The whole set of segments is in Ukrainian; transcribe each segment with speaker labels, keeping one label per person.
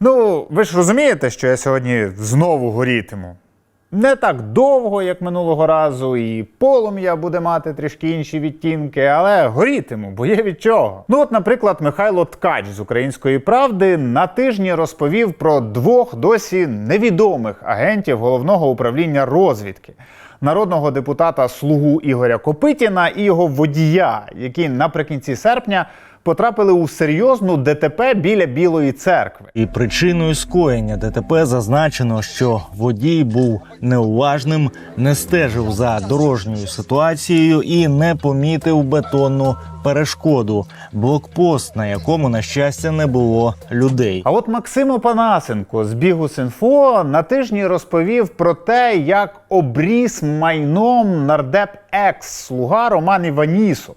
Speaker 1: Ну, ви ж розумієте, що я сьогодні знову горітиму. Не так довго, як минулого разу, і полум'я буде мати трішки інші відтінки, але горітиму, бо є від чого. Ну, от, наприклад, Михайло Ткач з української правди на тижні розповів про двох досі невідомих агентів головного управління розвідки. Народного депутата Слугу Ігоря Копитіна і його водія, які наприкінці серпня потрапили у серйозну ДТП біля Білої церкви.
Speaker 2: І причиною скоєння ДТП зазначено, що водій був неуважним, не стежив за дорожньою ситуацією і не помітив бетонну перешкоду блокпост, на якому на щастя не було людей.
Speaker 1: А от Максим Опанасенко з Бігус.Інфо на тижні розповів про те, як обріз майном нардеп екс слуга Роман Іванісов.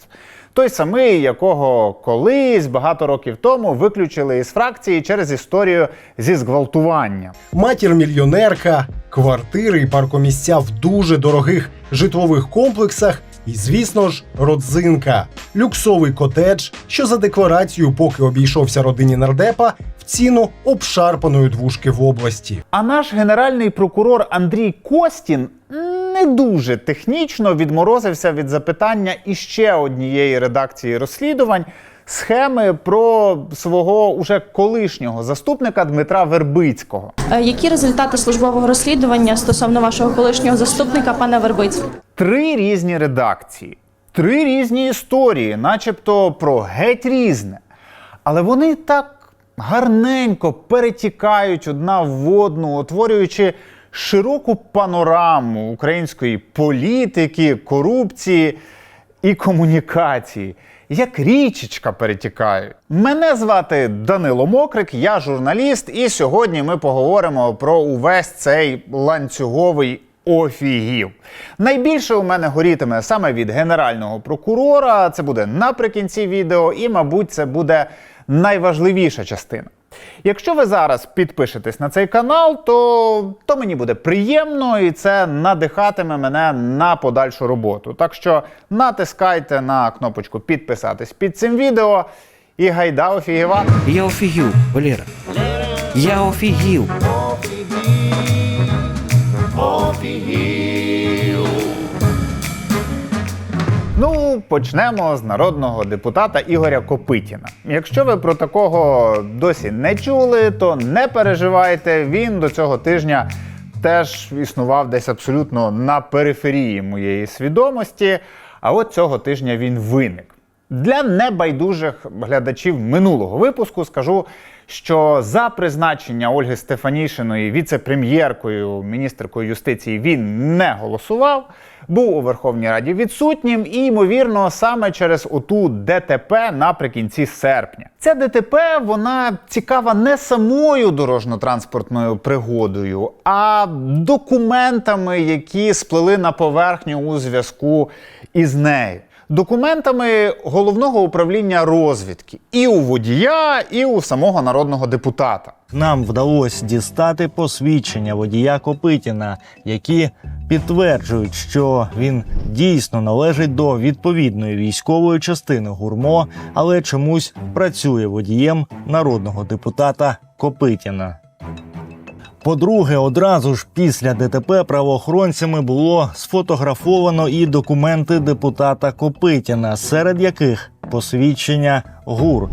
Speaker 1: Той самий, якого колись багато років тому виключили із фракції через історію зі зґвалтуванням.
Speaker 3: матір мільйонерка, квартири і паркомісця в дуже дорогих житлових комплексах. І, звісно ж, родзинка люксовий котедж, що за декларацією, поки обійшовся родині нардепа, в ціну обшарпаної двушки в області.
Speaker 1: А наш генеральний прокурор Андрій Костін не дуже технічно відморозився від запитання іще однієї редакції розслідувань схеми про свого уже колишнього заступника Дмитра Вербицького.
Speaker 4: Е, Які результати службового розслідування стосовно вашого колишнього заступника пана Вербиць?
Speaker 1: Три різні редакції, три різні історії, начебто про геть різне. Але вони так гарненько перетікають одна в одну, утворюючи широку панораму української політики, корупції і комунікації. Як річечка перетікають. Мене звати Данило Мокрик, я журналіст, і сьогодні ми поговоримо про увесь цей ланцюговий офігів. Найбільше у мене горітиме саме від генерального прокурора. Це буде наприкінці відео, і, мабуть, це буде найважливіша частина. Якщо ви зараз підпишетесь на цей канал, то, то мені буде приємно і це надихатиме мене на подальшу роботу. Так що натискайте на кнопочку підписатись під цим відео і гайда офігівати.
Speaker 5: Я офігів, Валера. Я офігів.
Speaker 1: Ну, почнемо з народного депутата Ігоря Копитіна. Якщо ви про такого досі не чули, то не переживайте. Він до цього тижня теж існував десь абсолютно на периферії моєї свідомості. А от цього тижня він виник. Для небайдужих глядачів минулого випуску скажу, що за призначення Ольги Стефанішиної віце-прем'єркою, міністеркою юстиції він не голосував, був у Верховній Раді відсутнім і, ймовірно, саме через оту ДТП наприкінці серпня. Ця ДТП вона цікава не самою дорожньо-транспортною пригодою, а документами, які сплили на поверхню у зв'язку із нею документами головного управління розвідки і у водія, і у самого народного депутата.
Speaker 2: Нам вдалося дістати посвідчення водія Копитіна, які підтверджують, що він дійсно належить до відповідної військової частини гурмо, але чомусь працює водієм народного депутата Копитіна. По-друге, одразу ж після ДТП правоохоронцями було сфотографовано і документи депутата Копитіна, серед яких посвідчення ГУР,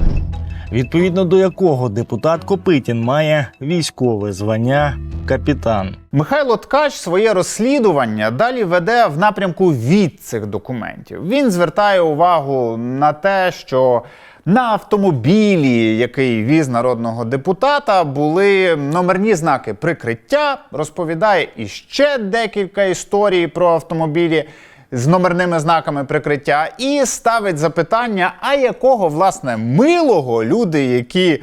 Speaker 2: відповідно до якого депутат Копитін має військове звання капітан.
Speaker 1: Михайло Ткач своє розслідування далі веде в напрямку від цих документів. Він звертає увагу на те, що на автомобілі, який віз народного депутата, були номерні знаки прикриття. Розповідає іще декілька історій про автомобілі з номерними знаками прикриття, і ставить запитання: а якого власне милого люди, які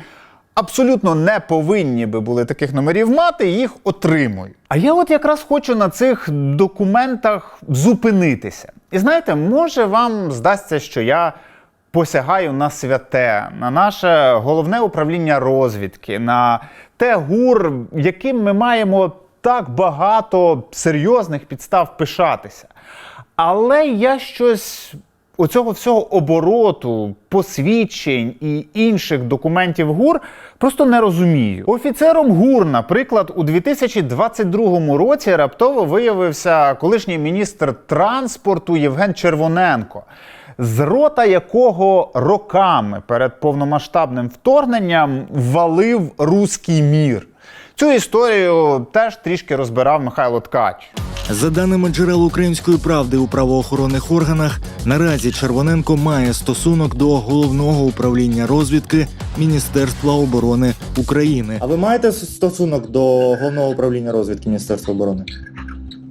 Speaker 1: абсолютно не повинні би були таких номерів мати, їх отримують. А я от якраз хочу на цих документах зупинитися. І знаєте, може вам здасться, що я посягаю на святе, на наше головне управління розвідки, на те гур, яким ми маємо так багато серйозних підстав пишатися. Але я щось Оцього всього обороту, посвідчень і інших документів ГУР просто не розумію. Офіцером ГУР, наприклад, у 2022 році раптово виявився колишній міністр транспорту Євген Червоненко, з рота якого роками перед повномасштабним вторгненням валив руський мір. Цю історію теж трішки розбирав Михайло Ткач.
Speaker 2: За даними джерел української правди у правоохоронних органах, наразі Червоненко має стосунок до головного управління розвідки Міністерства оборони України.
Speaker 6: А ви маєте стосунок до головного управління розвідки Міністерства оборони?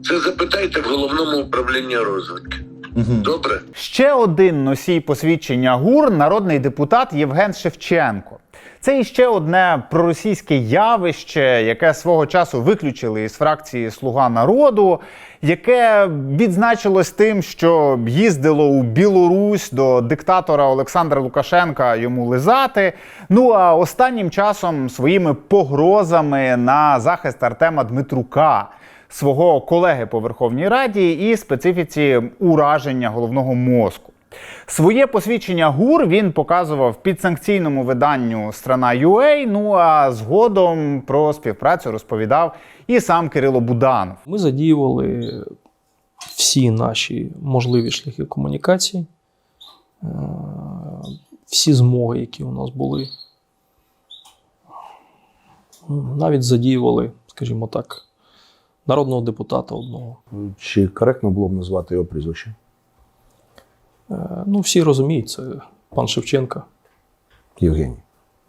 Speaker 7: Це запитайте в головному управлінні розвідки.
Speaker 6: Угу.
Speaker 7: Добре?
Speaker 1: Ще один носій посвідчення ГУР народний депутат Євген Шевченко. Це іще одне проросійське явище, яке свого часу виключили із фракції Слуга народу, яке відзначилось тим, що їздило у Білорусь до диктатора Олександра Лукашенка йому лизати. Ну а останнім часом своїми погрозами на захист Артема Дмитрука свого колеги по Верховній Раді і специфіці ураження головного мозку. Своє посвідчення ГУР він показував підсанкційному виданню Страна UA, Ну а згодом про співпрацю розповідав і сам Кирило Буданов.
Speaker 8: Ми задіювали всі наші можливі шляхи комунікації, е, всі змоги, які у нас були. Навіть задіювали, скажімо так, народного депутата одного.
Speaker 9: Чи коректно було б назвати його прізвище?
Speaker 8: Е, Ну, всі розуміють, це пан Шевченка
Speaker 9: Євгеній.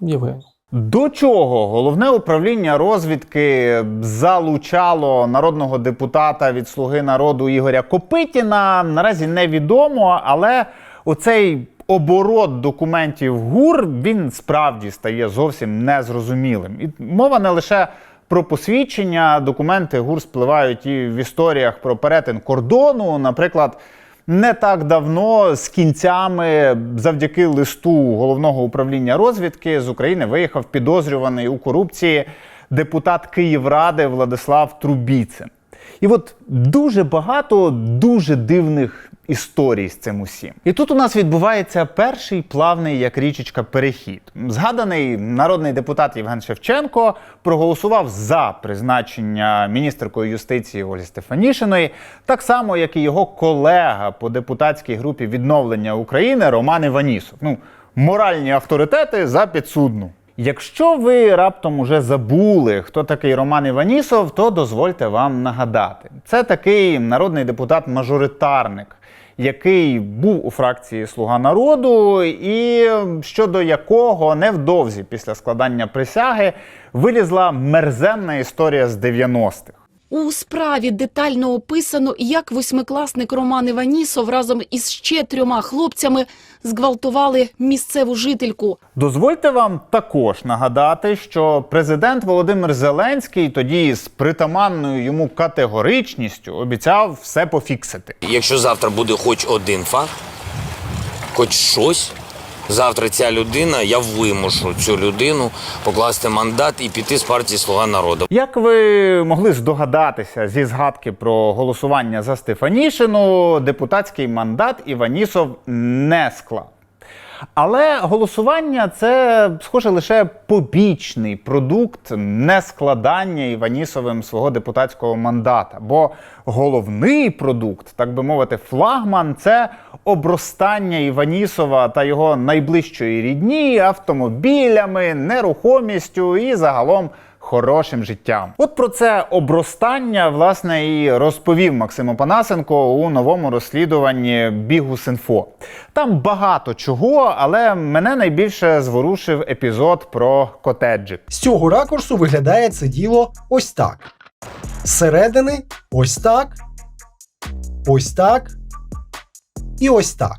Speaker 8: Євген.
Speaker 1: До чого головне управління розвідки залучало народного депутата від Слуги народу Ігоря Копитіна, наразі невідомо, але оцей оборот документів ГУР він справді стає зовсім незрозумілим. І мова не лише про посвідчення, документи ГУР спливають і в історіях про перетин кордону, наприклад. Не так давно з кінцями, завдяки листу головного управління розвідки з України виїхав підозрюваний у корупції депутат Київради Владислав Трубіцин. І от дуже багато дуже дивних історій з цим усім. І тут у нас відбувається перший плавний як річечка перехід. Згаданий народний депутат Євген Шевченко проголосував за призначення міністеркою юстиції Олі Стефанішиної, так само як і його колега по депутатській групі відновлення України Роман Іванісов. Ну, моральні авторитети за підсудну. Якщо ви раптом уже забули, хто такий Роман Іванісов, то дозвольте вам нагадати. Це такий народний депутат-мажоритарник, який був у фракції Слуга народу, і щодо якого невдовзі після складання присяги вилізла мерзенна історія з 90-х.
Speaker 10: У справі детально описано, як восьмикласник Роман Іванісов разом із ще трьома хлопцями зґвалтували місцеву жительку.
Speaker 1: Дозвольте вам також нагадати, що президент Володимир Зеленський тоді з притаманною йому категоричністю обіцяв все пофіксити.
Speaker 11: Якщо завтра буде хоч один факт, хоч щось, завтра ця людина, я вимушу цю людину покласти мандат і піти з партії Слуга народу.
Speaker 1: Як ви могли здогадатися зі згадки про голосування за Стефанішину, депутатський мандат Іванісов не склав. Але голосування це, схоже, лише побічний продукт нескладання Іванісовим свого депутатського мандата. Бо головний продукт, так би мовити, флагман це обростання Іванісова та його найближчої рідні автомобілями, нерухомістю і загалом хорошим життям. От про це обростання власне і розповів Максим Опанасенко у новому розслідуванні Бігус.Інфо. Там багато чого, але мене найбільше зворушив епізод про котеджик.
Speaker 3: З цього ракурсу виглядає це діло ось так. Зсередини ось так, ось так і ось так.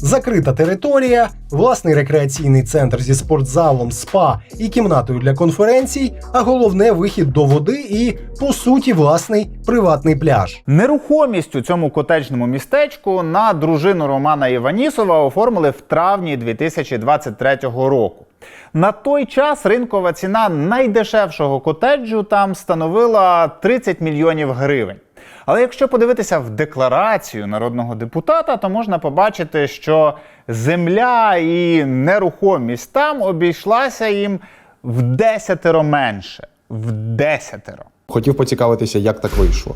Speaker 3: Закрита територія, власний рекреаційний центр зі спортзалом, спа і кімнатою для конференцій, а головне вихід до води і, по суті, власний приватний пляж.
Speaker 1: Нерухомість у цьому котеджному містечку на дружину Романа Іванісова оформили в травні 2023 року. На той час ринкова ціна найдешевшого котеджу там становила 30 мільйонів гривень. Але якщо подивитися в декларацію народного депутата, то можна побачити, що земля і нерухомість там обійшлася їм в десятеро менше. В десятеро.
Speaker 12: Хотів поцікавитися, як так вийшло.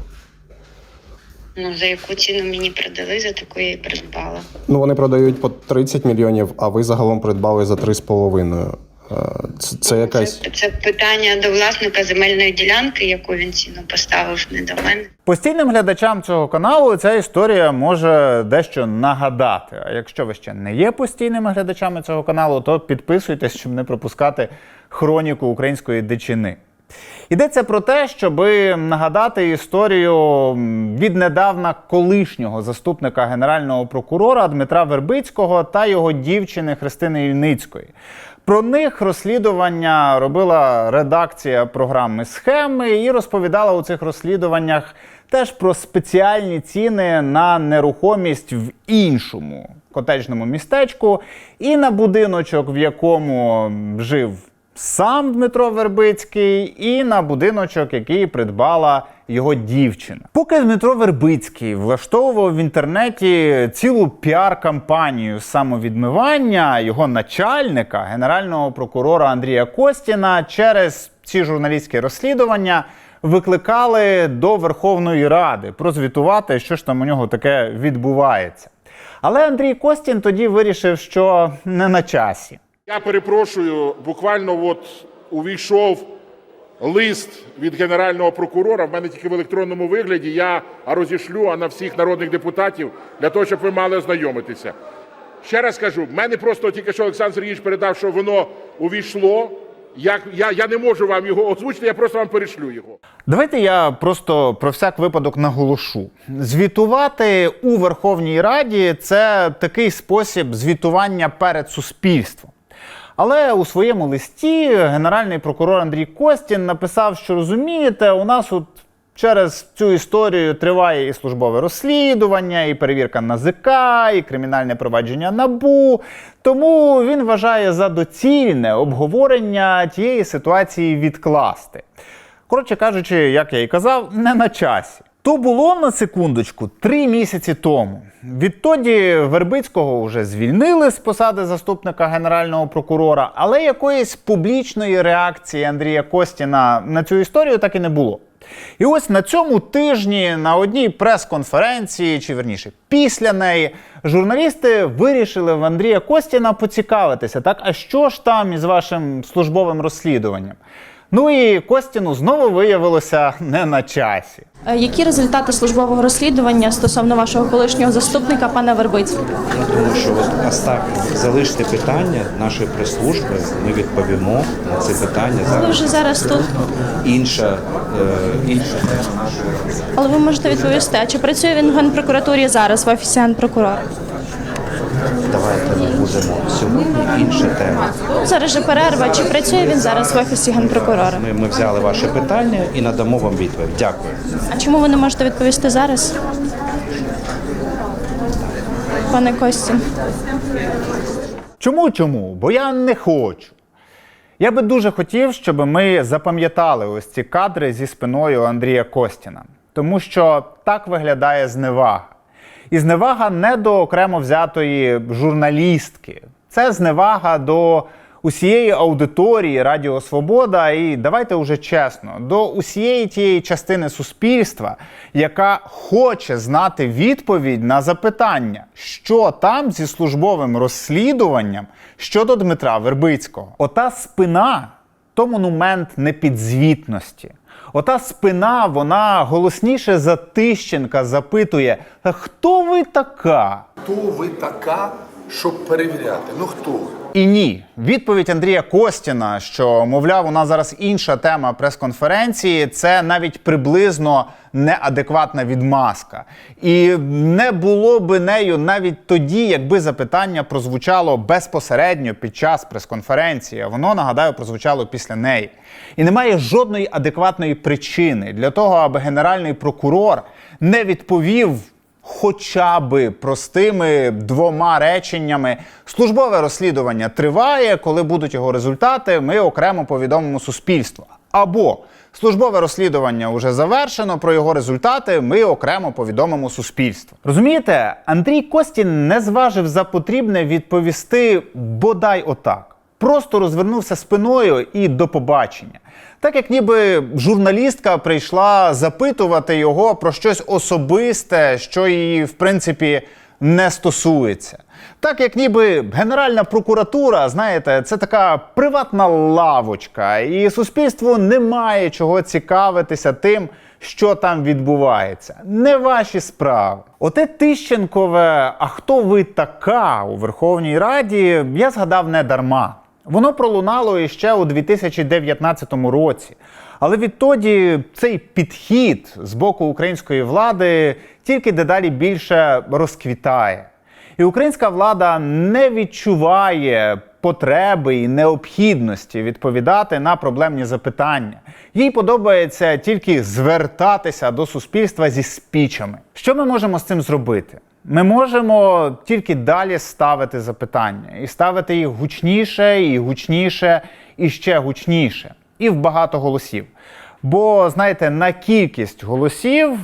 Speaker 13: Ну, за яку ціну мені продали, за таку я і придбала.
Speaker 12: Ну, вони продають по 30 мільйонів, а ви загалом придбали за 3,5. Це, це якась.
Speaker 13: Це, це питання до власника земельної ділянки, яку він ціну поставив, не до мене.
Speaker 1: Постійним глядачам цього каналу ця історія може дещо нагадати. А якщо ви ще не є постійними глядачами цього каналу, то підписуйтесь, щоб не пропускати хроніку української дичини. Йдеться про те, щоб нагадати історію віднедавна колишнього заступника генерального прокурора Дмитра Вербицького та його дівчини Христини Ільницької. Про них розслідування робила редакція програми схеми і розповідала у цих розслідуваннях теж про спеціальні ціни на нерухомість в іншому котеджному містечку і на будиночок, в якому жив сам Дмитро Вербицький, і на будиночок, який придбала його дівчина. Поки Дмитро Вербицький влаштовував в інтернеті цілу піар-кампанію самовідмивання його начальника, генерального прокурора Андрія Костіна, через ці журналістські розслідування викликали до Верховної Ради прозвітувати, що ж там у нього таке відбувається. Але Андрій Костін тоді вирішив, що не на часі.
Speaker 14: Я перепрошую, буквально от увійшов лист від генерального прокурора. В мене тільки в електронному вигляді. Я розішлю а на всіх народних депутатів для того, щоб ви мали ознайомитися. Ще раз кажу, в мене просто тільки що Олександр Сергійович передав, що воно увійшло. Як я, я не можу вам його озвучити, я просто вам перешлю його.
Speaker 1: Давайте я просто про всяк випадок наголошу. Звітувати у Верховній Раді це такий спосіб звітування перед суспільством. Але у своєму листі генеральний прокурор Андрій Костін написав, що розумієте, у нас от через цю історію триває і службове розслідування, і перевірка НАЗК, і кримінальне провадження НАБУ. Тому він вважає за доцільне обговорення тієї ситуації відкласти. Коротше кажучи, як я і казав, не на часі. То було на секундочку три місяці тому. Відтоді Вербицького вже звільнили з посади заступника генерального прокурора, але якоїсь публічної реакції Андрія Костіна на цю історію так і не було. І ось на цьому тижні на одній прес-конференції, чи верніше, після неї, журналісти вирішили в Андрія Костіна поцікавитися, так, а що ж там із вашим службовим розслідуванням? Ну і Костіну знову виявилося не на часі.
Speaker 4: Е, Які результати службового розслідування стосовно вашого колишнього заступника пана Вербицького?
Speaker 5: Я думаю, що от Остап, залиште питання нашої прес-служби, ми відповімо на це питання.
Speaker 4: Ви
Speaker 5: Зараз
Speaker 4: вже зараз тут,
Speaker 5: інша, е, інша тема нашої
Speaker 4: але ви можете відповісти. А чи працює він в генпрокуратурі зараз в офісі генпрокурора?
Speaker 5: Давайте ми будемо сьогодні інша тема.
Speaker 4: Зараз же перерва. Чи працює він зараз в офісі генпрокурора?
Speaker 5: Ми, ми взяли ваше питання і надамо вам відповідь. Дякую.
Speaker 4: А чому ви не можете відповісти зараз? Пане Костін.
Speaker 1: Чому чому? Бо я не хочу. Я би дуже хотів, щоб ми запам'ятали ось ці кадри зі спиною Андрія Костіна, тому що так виглядає зневага. І зневага не до окремо взятої журналістки, це зневага до усієї аудиторії Радіо Свобода. І давайте уже чесно, до усієї тієї частини суспільства, яка хоче знати відповідь на запитання, що там зі службовим розслідуванням щодо Дмитра Вербицького. Ота спина то монумент непідзвітності. Ота спина, вона голосніше за Тищенка запитує: хто ви така?
Speaker 14: Хто ви така, щоб перевіряти? Ну хто ви?
Speaker 1: І ні, відповідь Андрія Костіна, що мовляв, у нас зараз інша тема прес-конференції, це навіть приблизно неадекватна відмазка. І не було би нею навіть тоді, якби запитання прозвучало безпосередньо під час прес-конференції. Воно нагадаю прозвучало після неї. І немає жодної адекватної причини для того, аби генеральний прокурор не відповів хоча би простими двома реченнями. Службове розслідування триває. Коли будуть його результати, ми окремо повідомимо суспільство. Або службове розслідування вже завершено. Про його результати ми окремо повідомимо суспільство. Розумієте, Андрій Костін не зважив за потрібне відповісти бодай отак. Просто розвернувся спиною і до побачення. Так як ніби журналістка прийшла запитувати його про щось особисте, що її, в принципі, не стосується. Так як ніби Генеральна прокуратура, знаєте, це така приватна лавочка, і суспільству немає чого цікавитися тим, що там відбувається. Не ваші справи. Оте Тищенкове, а хто ви така у Верховній Раді, я згадав не дарма. Воно пролунало іще у 2019 році. Але відтоді цей підхід з боку української влади тільки дедалі більше розквітає. І українська влада не відчуває потреби і необхідності відповідати на проблемні запитання. Їй подобається тільки звертатися до суспільства зі спічами. Що ми можемо з цим зробити? Ми можемо тільки далі ставити запитання і ставити їх гучніше, і гучніше, і ще гучніше, і в багато голосів. Бо, знаєте, на кількість голосів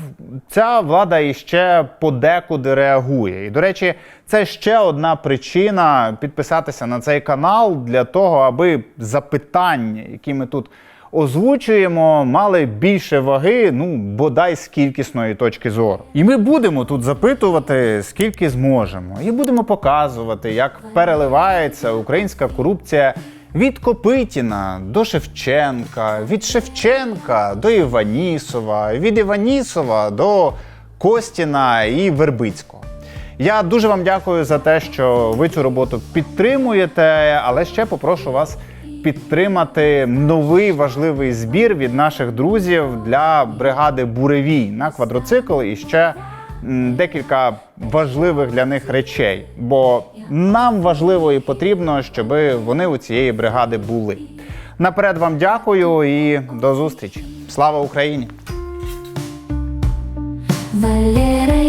Speaker 1: ця влада іще подекуди реагує. І, до речі, це ще одна причина підписатися на цей канал для того, аби запитання, які ми тут озвучуємо, мали більше ваги, ну бодай з кількісної точки зору. І ми будемо тут запитувати, скільки зможемо, і будемо показувати, як переливається українська корупція від Копитіна до Шевченка, від Шевченка до Іванісова, від Іванісова до Костіна і Вербицького. Я дуже вам дякую за те, що ви цю роботу підтримуєте, але ще попрошу вас підтримати новий важливий збір від наших друзів для бригади Буревій на квадроцикл і ще декілька важливих для них речей. Бо нам важливо і потрібно, щоб вони у цієї бригади були. Наперед вам дякую і до зустрічі. Слава Україні!
Speaker 15: Валера,